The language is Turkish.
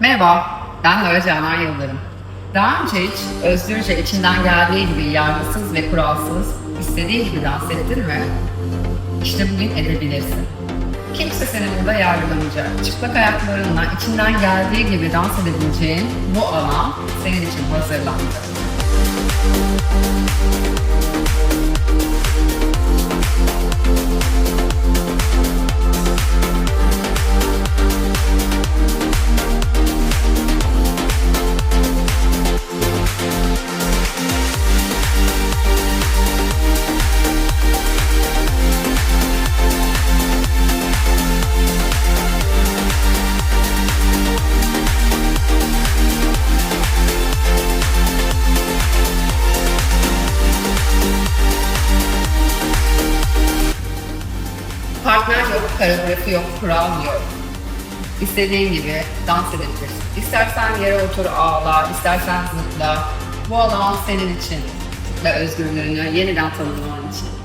Merhaba, ben Lara Canan Yıldırım. Daha önce hiç özgürce içinden geldiği gibi yargısız ve kuralsız, istediğin gibi dans ettin mi? İşte bugün edebilirsin. Kimse seni burada yargılamayacak. Çıplak ayaklarınla içinden geldiği gibi dans edebileceğin bu alan senin için hazırlandı. Partner yok, koreografi yok, kural yok. İstediğin gibi dans edebilirsin. İstersen yere otur ağla, istersen zıpla. Bu alan senin için ve özgürlüğünü yeniden tanımlaman için.